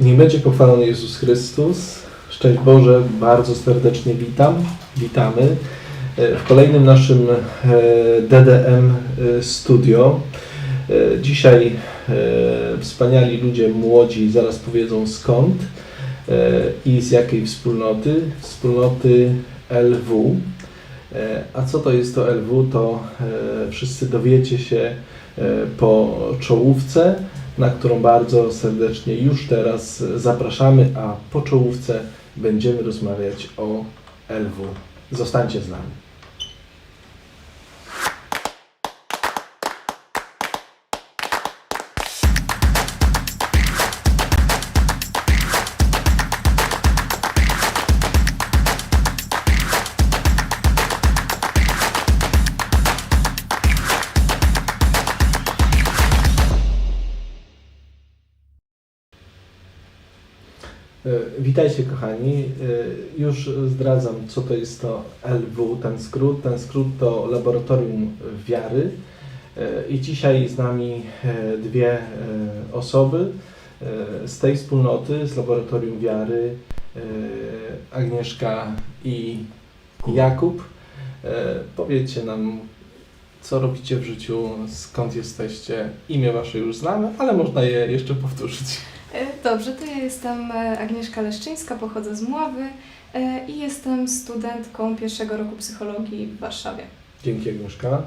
Niech będzie pochwalony Jezus Chrystus. Szczęść Boże, bardzo serdecznie witam. Witamy e, w kolejnym naszym e, DDM e, Studio. Dzisiaj wspaniali ludzie młodzi zaraz powiedzą skąd i z jakiej wspólnoty. Wspólnoty LW. A co to jest to LW, to wszyscy dowiecie się po czołówce na którą bardzo serdecznie już teraz zapraszamy, a po czołówce będziemy rozmawiać o LW. Zostańcie z nami. Witajcie kochani. E, Już zdradzam, co to jest to LW, ten skrót. Ten skrót to Laboratorium Wiary. E, I dzisiaj z nami e, dwie osoby z tej wspólnoty, z Laboratorium Wiary, Agnieszka i Jakub. Powiedzcie nam, co robicie w życiu, skąd jesteście. Imię wasze już znamy, ale można je jeszcze powtórzyć. E, Dobrze, to ja jestem e, Agnieszka Leszczyńska, pochodzę z Mławy e, i jestem studentką pierwszego roku psychologii w Warszawie. Dzięki Agnieszka.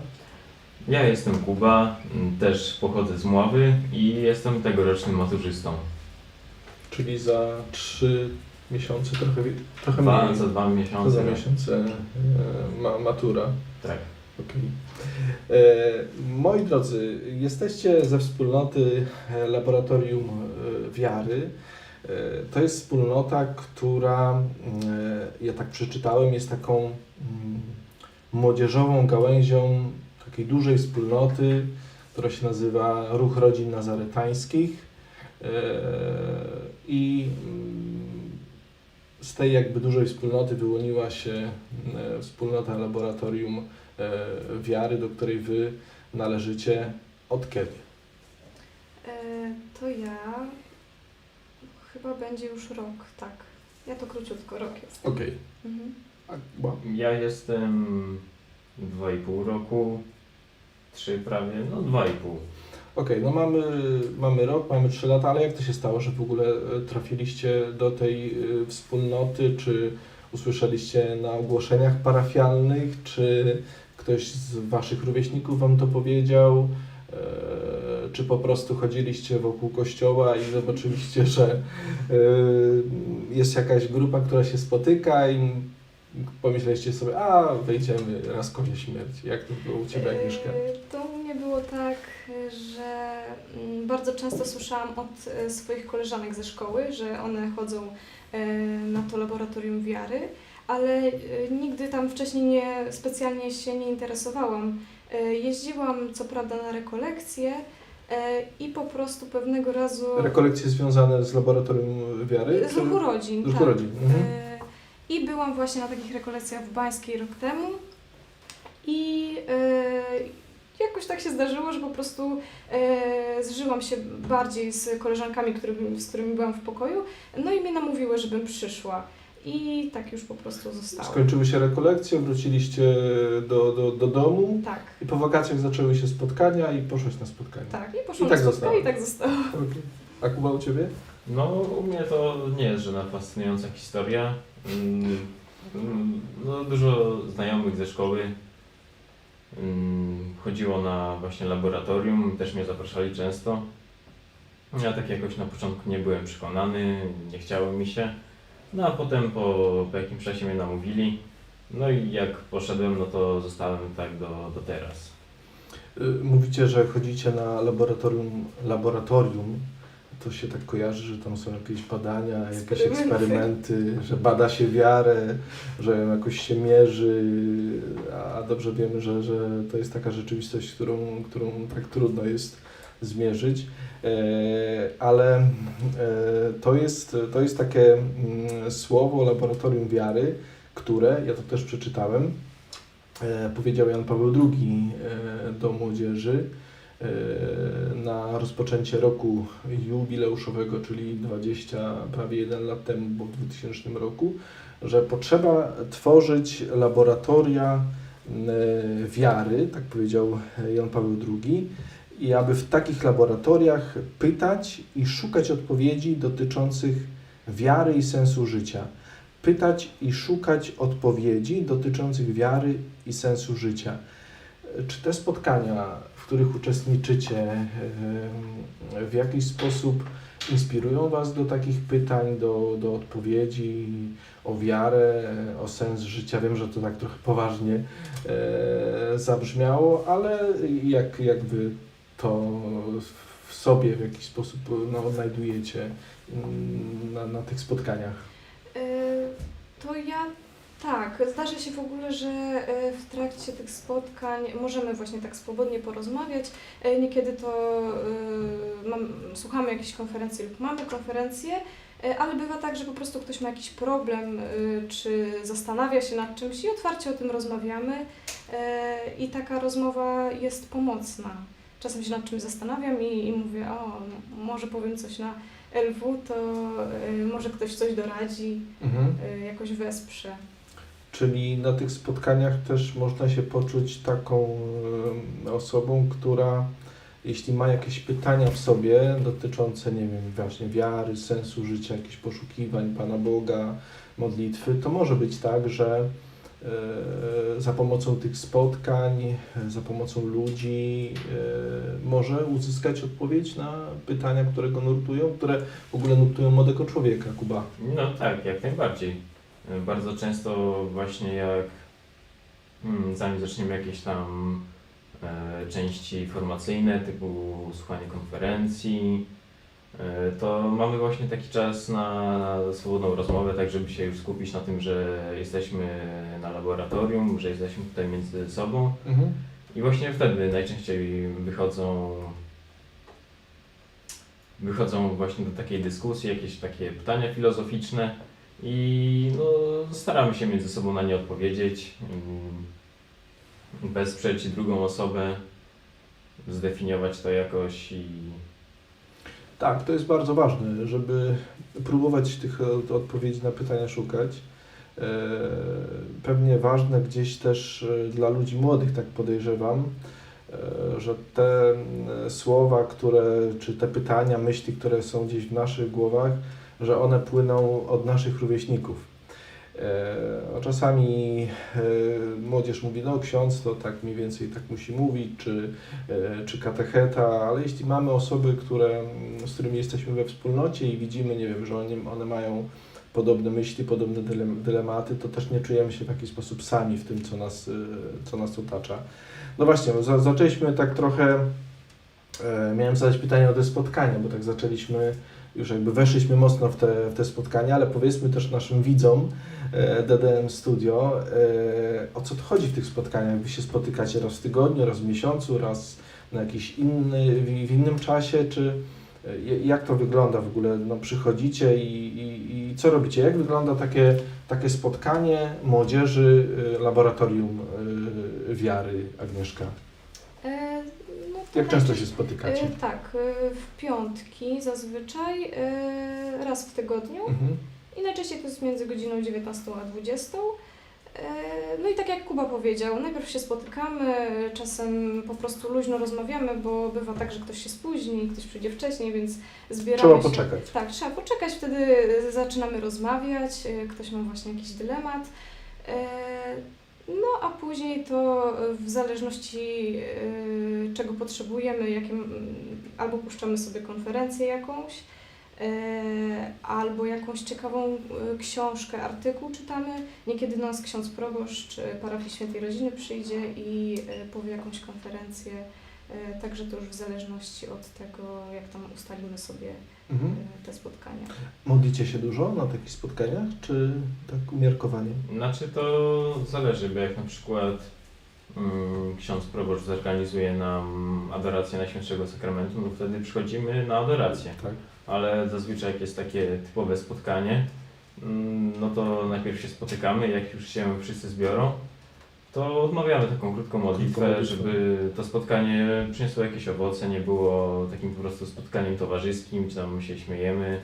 Ja jestem Kuba, też pochodzę z Mławy i jestem tegorocznym maturzystą. Czyli za trzy miesiące, trochę, trochę Dwa, mniej. za dwa miesiące. za miesiące e, ma, matura. Tak. Okej. E, moi drodzy, jesteście ze wspólnoty e, Laboratorium e, Wiary. To jest wspólnota, która, ja tak przeczytałem, jest taką mm, młodzieżową gałęzią takiej dużej wspólnoty, która się nazywa Ruch Rodzin Nazaretańskich. I mm, z tej jakby dużej wspólnoty wyłoniła się wspólnota Laboratorium Wiary, do której Wy należycie od kiedy? E, To ja chyba będzie już rok, tak. Ja to króciutko, rok jest. Okej. Mhm. A Kuba? Ja jestem dwa i pół roku, trzy prawie, no dwa i pół. Okej, no mamy, mamy rok, mamy trzy lata, ale jak to się stało, że w ogóle e, trafiliście do tej e, wspólnoty? Czy usłyszeliście na ogłoszeniach parafialnych? Czy ktoś z Waszych rówieśników Wam to powiedział? E, Czy po prostu chodziliście wokół kościoła i zobaczyliście, że e, jest jakaś grupa, która się spotyka i pomyśleliście sobie, a wejdziemy raz kozie śmierci. Jak to było u Ciebie, Agnieszka? E, To u mnie było tak, że mm, bardzo często słyszałam od swoich koleżanek ze szkoły, że one chodzą na to laboratorium wiary, ale e, nigdy tam wcześniej nie specjalnie się nie interesowałam. E, Jeździłam co prawda na rekolekcje e, i po prostu pewnego razu Rekolekcje związane z laboratorium wiary? z ruchu rodzin. Z ruchu tak. rodzin. Mhm. E, I byłam właśnie na takich rekolekcjach w Bańskiej rok temu i e, jakoś tak się zdarzyło, że po prostu e, zżyłam się bardziej z koleżankami, którymi, z którymi byłam w pokoju, no i mnie namówiły, żebym przyszła. I tak już po prostu zostało. Skończyły się rekolekcje, wróciliście do, do, do domu Tak, i po wakacjach zaczęły się spotkania i poszłaś na spotkanie. tak. I poszłam I tak na spotkanie zostało. i tak zostało. Okej. A Kuba u Ciebie? No u mnie to nie jest żadna fascynująca historia. Mm, mm, No, dużo znajomych ze szkoły chodziło na właśnie laboratorium, też mnie zapraszali często. Ja tak jakoś na początku nie byłem przekonany, nie chciało mi się. No a potem po, po jakimś czasie mnie namówili. No i jak poszedłem, no to zostałem tak do, do teraz. Y, Mówicie, że chodzicie na laboratorium, laboratorium. To się tak kojarzy, że tam są jakieś badania, jakieś Eksperymenty. eksperymenty, że bada się wiarę, że ją jakoś się mierzy, a dobrze wiemy, że, że to jest taka rzeczywistość, którą, którą tak trudno jest zmierzyć. E, ale e, to jest, to jest takie mm, słowo laboratorium wiary, które, ja to też przeczytałem, e, powiedział Jan Paweł II do młodzieży, na rozpoczęcie roku jubileuszowego, czyli 20, prawie 1 lat temu, bo w 2000 roku, że potrzeba tworzyć laboratoria e, wiary, tak powiedział Jan Paweł II, i aby w takich laboratoriach pytać i szukać odpowiedzi dotyczących wiary i sensu życia. Pytać i szukać odpowiedzi dotyczących wiary i sensu życia. Czy te spotkania, których uczestniczycie, w jakiś sposób inspirują Was do takich pytań, do, do odpowiedzi o wiarę, o sens życia? Wiem, że to tak trochę poważnie e, zabrzmiało, ale jak, jak Wy to w sobie w jakiś sposób no, odnajdujecie mm, na, na tych spotkaniach? E, To ja tak, zdarza się w ogóle, że e, w trakcie tych spotkań możemy właśnie tak swobodnie porozmawiać. E, Niekiedy to e, mam, słuchamy jakiejś konferencji lub mamy konferencję, ale bywa tak, że po prostu ktoś ma jakiś problem, czy zastanawia się nad czymś i otwarcie o tym rozmawiamy i taka rozmowa jest pomocna. Czasem się nad czymś zastanawiam i, i mówię, o, może powiem coś na LW, to może ktoś coś doradzi Mhm. jakoś wesprze. Czyli na tych spotkaniach też można się poczuć taką osobą, która jeśli ma jakieś pytania w sobie dotyczące, nie wiem, właśnie wiary, sensu życia, jakichś poszukiwań Pana Boga, modlitwy, to może być tak, że e, za pomocą tych spotkań, za pomocą ludzi e, może uzyskać odpowiedź na pytania, które go nurtują, które w ogóle nurtują młodego człowieka, Kuba. No tak, jak najbardziej. Bardzo często właśnie jak mm, zanim zaczniemy jakieś tam e, części formacyjne typu słuchanie konferencji, e, to mamy właśnie taki czas na, na swobodną rozmowę, tak żeby się już skupić na tym, że jesteśmy na laboratorium, że jesteśmy tutaj między sobą Mhm. i właśnie wtedy najczęściej wychodzą wychodzą właśnie do takiej dyskusji, jakieś takie pytania filozoficzne i no, staramy się między sobą na nie odpowiedzieć, mm, wesprzeć drugą osobę, zdefiniować to jakoś i Tak, to jest bardzo ważne, żeby próbować tych od- odpowiedzi na pytania szukać. E, Pewnie ważne gdzieś też e, dla ludzi młodych, tak podejrzewam, e, że te mm, słowa, które, czy te pytania, myśli, które są gdzieś w naszych głowach, że one płyną od naszych rówieśników. E, czasami e, młodzież mówi, no ksiądz to tak mniej więcej tak musi mówić, czy e, czy katecheta, ale jeśli mamy osoby, które, mm, z którymi jesteśmy we wspólnocie i widzimy, nie wiem, że one, one mają podobne myśli, podobne dylem- dylematy, to też nie czujemy się w jakiś sposób sami w tym, co nas, co nas otacza. No właśnie, za, zaczęliśmy tak trochę, miałem zadać pytanie o te spotkania, bo tak zaczęliśmy, już jakby weszliśmy mocno w te, w te spotkania, ale powiedzmy też naszym widzom e, DDM Studio, e, o co to chodzi w tych spotkaniach? Wy się spotykacie raz w tygodniu, raz w miesiącu, raz na jakiś inny, w, innym czasie, czy e, jak to wygląda w ogóle? No, przychodzicie i, i, i co robicie? Jak wygląda takie, takie spotkanie młodzieży laboratorium wiary, Agnieszka? Jak często się spotykacie? E, tak, e, w piątki zazwyczaj, e, raz w tygodniu Mhm. i najczęściej to jest między godziną 19 a 20. E, No i tak jak Kuba powiedział, najpierw się spotykamy, czasem po prostu luźno rozmawiamy, bo bywa tak, że ktoś się spóźni, ktoś przyjdzie wcześniej, więc zbieramy Trzeba się. poczekać. Tak, trzeba poczekać, wtedy zaczynamy rozmawiać, ktoś ma właśnie jakiś dylemat. No a później to e, w zależności e, czego potrzebujemy, jakim, albo puszczamy sobie konferencję jakąś, e, albo jakąś ciekawą książkę, artykuł czytamy. Niekiedy nas ksiądz proboszcz parafii Świętej Rodziny przyjdzie i e, powie jakąś konferencję. Także to już w zależności od tego, jak tam ustalimy sobie Mhm. e, te spotkania. Modlicie się dużo na takich spotkaniach, czy tak umiarkowanie? Znaczy to zależy, bo jak na przykład mm, ksiądz proboszcz zorganizuje nam adorację Najświętszego Sakramentu, no wtedy przychodzimy na adorację. Tak. Ale zazwyczaj jak jest takie typowe spotkanie, mm, no to najpierw się spotykamy, jak już się wszyscy zbiorą, to odmawiamy taką krótką modlitwę, żeby to spotkanie przyniosło jakieś owoce, nie było takim po prostu spotkaniem towarzyskim, czy tam się śmiejemy.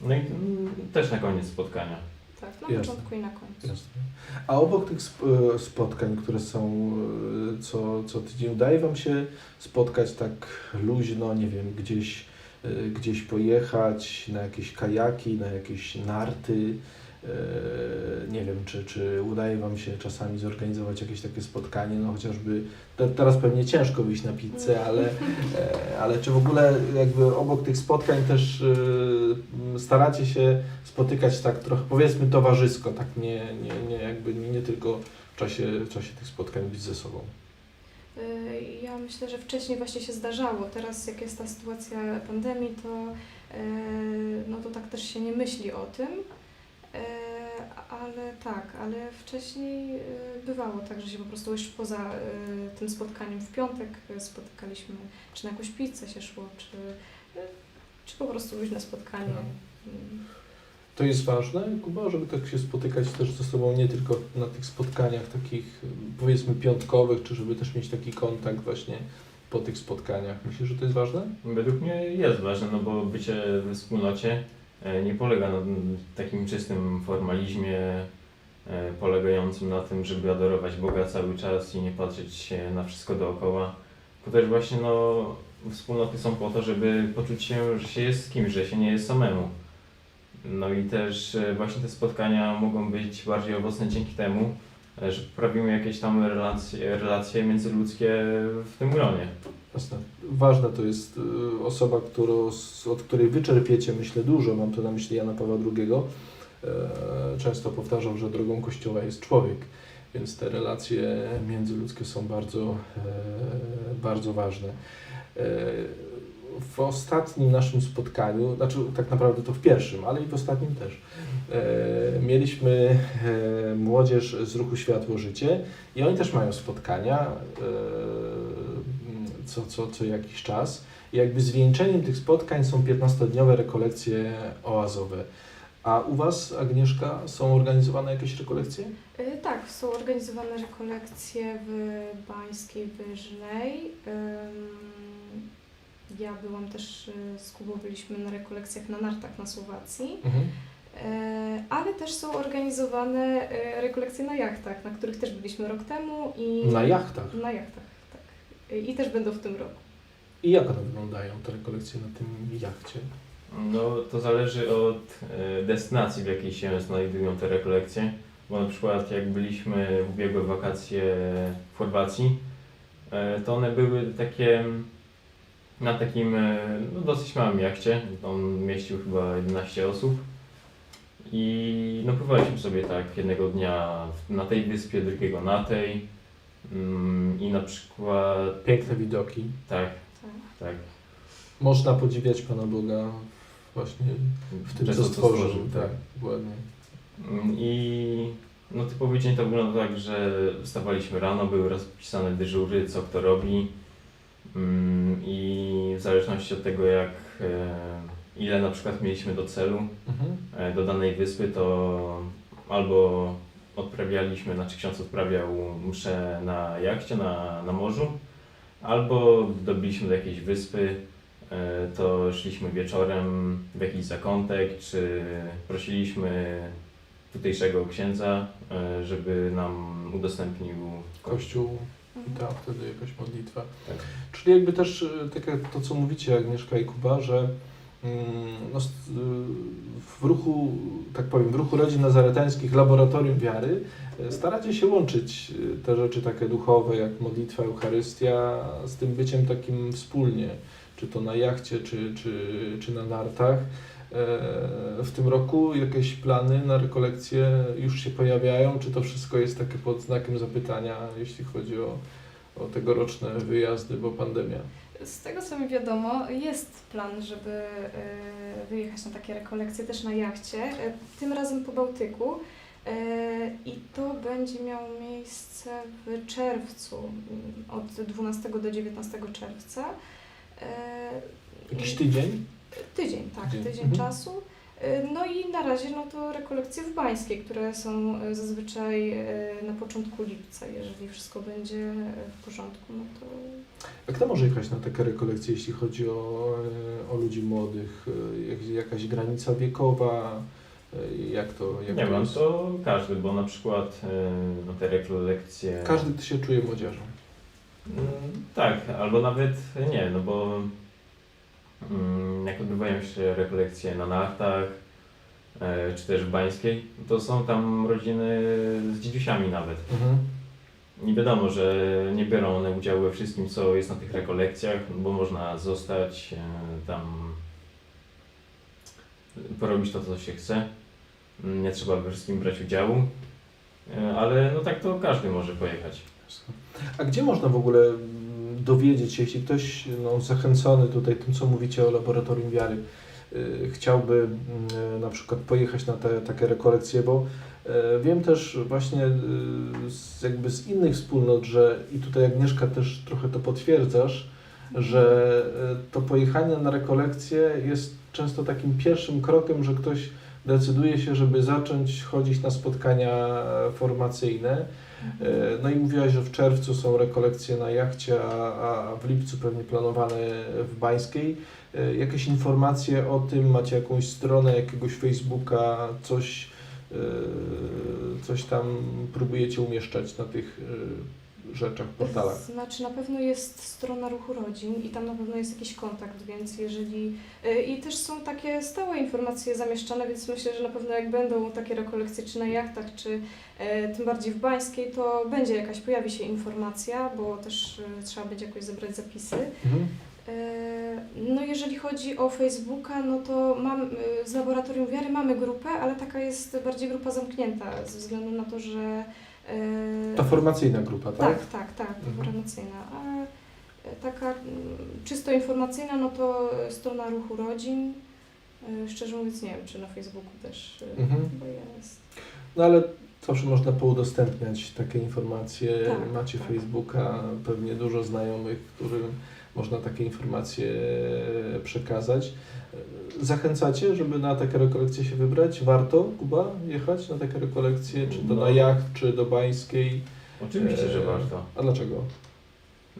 No i mm, też na koniec spotkania. Tak, na Jasne. początku i na końcu. Jasne. A obok tych e, spotkań, które są e, co, co tydzień, udaje Wam się spotkać tak luźno, nie wiem, gdzieś, e, gdzieś pojechać na jakieś kajaki, na jakieś narty? E, Nie wiem, czy, czy udaje Wam się czasami zorganizować jakieś takie spotkanie, no chociażby te, teraz pewnie ciężko wyjść na pizzę, ale, e, ale czy w ogóle jakby obok tych spotkań też e, staracie się spotykać tak trochę, powiedzmy towarzysko, tak nie, nie, nie jakby nie, nie tylko w czasie, w czasie tych spotkań być ze sobą. Y, Ja myślę, że wcześniej właśnie się zdarzało. Teraz jak jest ta sytuacja pandemii, to, no to tak też się nie myśli o tym. Y, Ale tak, ale wcześniej y, bywało tak, że się po prostu już poza y, tym spotkaniem w piątek spotykaliśmy, czy na jakąś pizzę się szło, czy, czy po prostu luźne spotkanie. Mm. To jest ważne, Kuba, żeby tak się spotykać też ze sobą nie tylko na tych spotkaniach takich powiedzmy piątkowych, czy żeby też mieć taki kontakt właśnie po tych spotkaniach. Myślisz, że to jest ważne? Według mnie jest ważne, no bo bycie we wspólnocie e, nie polega na takim czystym formalizmie e, polegającym na tym, żeby adorować Boga cały czas i nie patrzeć na wszystko dookoła. Tylko też właśnie no, wspólnoty są po to, żeby poczuć się, że się jest z kimś, że się nie jest samemu. No i też e, właśnie te spotkania mogą być bardziej owocne dzięki temu, e, że poprawimy jakieś tam relacje, relacje międzyludzkie w tym gronie. Jasne. Ważna to jest y, osoba, którą, od której wyczerpiecie, myślę, dużo. Mam tu na myśli Jana Pawła II. E, Często powtarzał, że drogą Kościoła jest człowiek, więc te relacje międzyludzkie są bardzo, e, bardzo ważne. E, W ostatnim naszym spotkaniu, znaczy tak naprawdę to w pierwszym, ale i w ostatnim też, mieliśmy młodzież z ruchu Światło Życie i oni też mają spotkania co, co, co jakiś czas. I jakby zwieńczeniem tych spotkań są 15-dniowe rekolekcje oazowe. A u Was, Agnieszka, są organizowane jakieś rekolekcje? Y, Tak, są organizowane rekolekcje w Bańskiej Wyżnej. Ja byłam też y, z Kubą, byliśmy na rekolekcjach na nartach na Słowacji, Y, ale też są organizowane rekolekcje na jachtach, na których też byliśmy rok temu i Na jachtach. na jachtach, I też będą w tym roku. I jak one wyglądają, te rekolekcje na tym jachcie? No to zależy od e, destynacji, w jakiej się znajdują te rekolekcje. Bo na przykład jak byliśmy w ubiegłe wakacje w Chorwacji, e, to one były takie na takim e, no, dosyć małym jachcie. On mieścił chyba 11 osób. I no pływaliśmy sobie tak jednego dnia na tej wyspie, drugiego na tej. Mm, I na przykład Piękne widoki. tak, Tak. tak. Można podziwiać Pana Boga właśnie w tym, co to, stworzył. Tak, ładnie. Mm, I no typowy dzień to wygląda tak, że wstawaliśmy rano, były rozpisane dyżury, co kto robi Mm, i w zależności od tego jak e, ile na przykład mieliśmy do celu, Mhm. e, do danej wyspy, to albo odprawialiśmy, znaczy ksiądz odprawiał mszę na jachcie, na, na morzu, albo dobiliśmy do jakiejś wyspy, e, to szliśmy wieczorem w jakiś zakątek, czy prosiliśmy tutejszego księdza, e, żeby nam udostępnił Kościół Mhm. i tam wtedy jakaś modlitwa. Tak. Czyli jakby też e, tak jak to, co mówicie Agnieszka i Kuba, że no, s- y, w ruchu, tak powiem, w ruchu rodzin nazaretańskich Laboratorium Wiary e, staracie się łączyć e, te rzeczy takie duchowe, jak modlitwa, Eucharystia, z tym byciem takim wspólnie, czy to na jachcie, czy, czy, czy na nartach. E, W tym roku jakieś plany na rekolekcje już się pojawiają? Czy to wszystko jest takie pod znakiem zapytania, jeśli chodzi o, o tegoroczne wyjazdy, bo pandemia? Z tego co mi wiadomo, jest plan, żeby e, wyjechać na takie rekolekcje też na jachcie, e, tym razem po Bałtyku. E, I to będzie miało miejsce w czerwcu, mm, od 12 do 19 czerwca. Jakiś tydzień? Tydzień, tak, Tydzień. tydzień Mhm. czasu. E, No i na razie no to rekolekcje w Bańskiej, które są e, zazwyczaj e, na początku lipca. Jeżeli wszystko będzie w porządku, no to A kto może jechać na takie rekolekcje, jeśli chodzi o, o ludzi młodych? Jak, jakaś granica wiekowa? Jak to, jak Nie to wiem, jest? to każdy, bo na przykład y, no, te rekolekcje... Każdy się czuje młodzieżą. Mm, Tak, albo nawet nie, no bo jak odbywają się rekolekcje na nartach, e, czy też w Bańskiej, to są tam rodziny z dziedziusiami nawet. Mhm. Nie wiadomo, że nie biorą one udziału we wszystkim, co jest na tych rekolekcjach, bo można zostać e, tam, porobić to, co się chce. Mm, Nie trzeba we wszystkim brać udziału, E, ale no tak to każdy może pojechać. A gdzie można w ogóle mm, dowiedzieć się, jeśli ktoś no, zachęcony tutaj tym, co mówicie o laboratorium wiary, y, chciałby mm, na przykład pojechać na te takie rekolekcje, bo e, wiem też właśnie y, z, jakby z innych wspólnot, że i tutaj Agnieszka też trochę to potwierdzasz, że to pojechanie na rekolekcje jest często takim pierwszym krokiem, że ktoś decyduje się, żeby zacząć chodzić na spotkania formacyjne. E, No i mówiłaś, że w czerwcu są rekolekcje na jachcie, a, w lipcu pewnie planowane w Bańskiej. E, Jakieś informacje o tym? Macie jakąś stronę, jakiegoś Facebooka, coś, e, coś tam próbujecie umieszczać na tych rzeczach, portalach? Znaczy na pewno jest strona ruchu rodzin i tam na pewno jest jakiś kontakt, więc jeżeli y, i też są takie stałe informacje zamieszczane, więc myślę, że na pewno jak będą takie rekolekcje czy na jachtach, czy e, tym bardziej w Bańskiej, to będzie jakaś, pojawi się informacja, bo też y, trzeba będzie jakoś zebrać zapisy. Mhm. No jeżeli chodzi o Facebooka, no to mam, y, z Laboratorium Wiary mamy grupę, ale taka jest bardziej grupa zamknięta ze względu na to, że e, Ta formacyjna grupa, tak? tak, tak, tak, Mhm. informacyjna. A e, taka mm, czysto informacyjna, no to strona ruchu rodzin. E, Szczerze mówiąc nie wiem, czy na Facebooku też e, Mhm. chyba jest. No ale zawsze można poudostępniać takie informacje. Tak, Macie tak. Facebooka, pewnie dużo znajomych, którym można takie informacje przekazać. Zachęcacie, żeby na takie rekolekcje się wybrać? Warto, Kuba, jechać na takie rekolekcje? Czy to No. na jacht, czy do Bańskiej? Oczywiście, że E, warto. A dlaczego?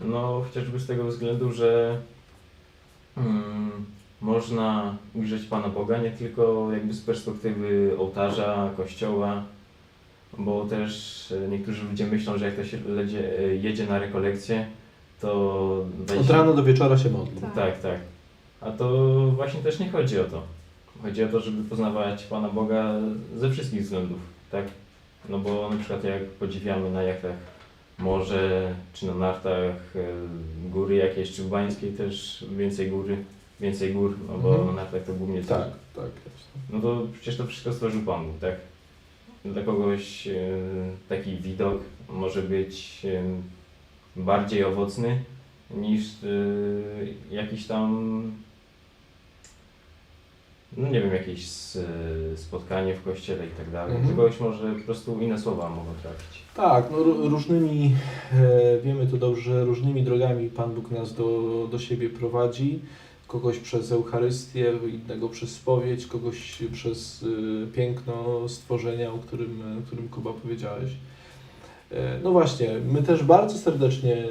No, chociażby z tego względu, że mm, można ujrzeć Pana Boga nie tylko jakby z perspektywy ołtarza, kościoła, bo też e, niektórzy ludzie myślą, że jak to się ledzie, e, jedzie na rekolekcję, to Od rana do wieczora się modli. Tak. Tak, tak. A to właśnie też nie chodzi o to. Chodzi o to, żeby poznawać Pana Boga ze wszystkich względów, tak? No bo na przykład jak podziwiamy na jachtach morze, czy na nartach e, góry jakieś, czy w Bańskiej też więcej góry, więcej gór, no bo Mhm. na nartach to głównie Tak, tak. jasne. no to przecież to wszystko stworzył Pan Bóg, tak? Dla kogoś e, taki widok może być e, bardziej owocny niż e, jakiś tam, no nie wiem, jakieś s- spotkanie w kościele i tak dalej. Mhm. Dla kogoś może po prostu inne słowa mogą trafić. Tak, no, ró- różnymi, e, wiemy to dobrze, różnymi drogami Pan Bóg nas do, do siebie prowadzi. Kogoś przez Eucharystię, innego przez spowiedź, kogoś przez e, piękno stworzenia, o którym, o którym Kuba powiedziałeś. E, No właśnie, my też bardzo serdecznie e,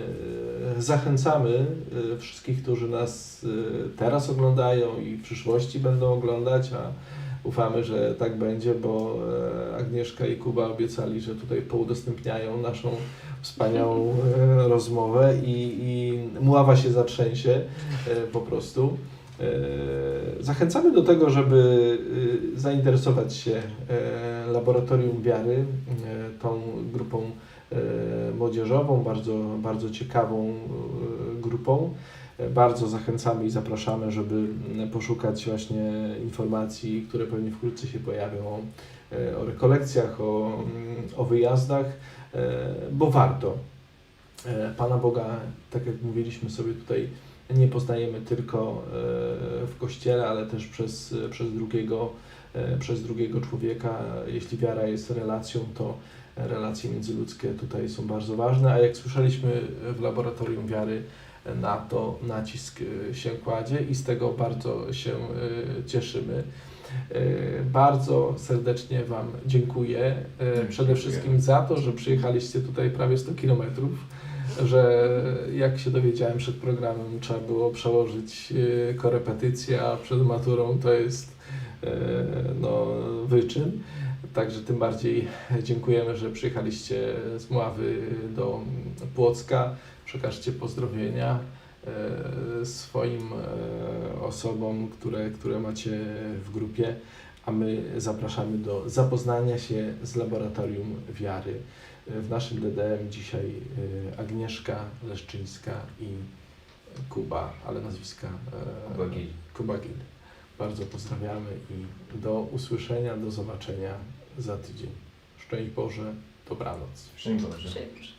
zachęcamy e, wszystkich, którzy nas e, teraz oglądają i w przyszłości będą oglądać, a ufamy, że tak będzie, bo e, Agnieszka i Kuba obiecali, że tutaj poudostępniają naszą wspaniałą rozmowę i, i muława się zatrzęsie po prostu. Zachęcamy do tego, żeby zainteresować się Laboratorium Wiary, tą grupą młodzieżową, bardzo, bardzo ciekawą e, grupą. E, Bardzo zachęcamy i zapraszamy, żeby poszukać właśnie informacji, które pewnie wkrótce się pojawią o, e, o rekolekcjach, o, mm, o wyjazdach, e, bo warto. E, Pana Boga, tak jak mówiliśmy sobie tutaj, nie poznajemy tylko e, w Kościele, ale też przez, przez, drugiego, e, przez drugiego człowieka. Jeśli wiara jest relacją, to relacje międzyludzkie tutaj są bardzo ważne, a jak słyszeliśmy w laboratorium wiary, na to nacisk y, się kładzie i z tego bardzo się y, cieszymy. Y, Bardzo serdecznie Wam dziękuję. Przede wszystkim za to, że przyjechaliście tutaj prawie 100 kilometrów, że jak się dowiedziałem przed programem, trzeba było przełożyć korepetycję, a przed maturą to jest no, wyczyn. Także tym bardziej dziękujemy, że przyjechaliście z Mławy do Płocka. Przekażcie pozdrowienia e, swoim e, osobom, które, które macie w grupie, a my zapraszamy do zapoznania się z laboratorium wiary. W naszym DDM dzisiaj e, Agnieszka Leszczyńska i Kuba, ale nazwiska Kuba Gil. Kuba Gil. Bardzo pozdrawiamy i do usłyszenia, do zobaczenia za tydzień. Szczęść Boże, dobranoc. Szczęść Boże. Szczęść Boże.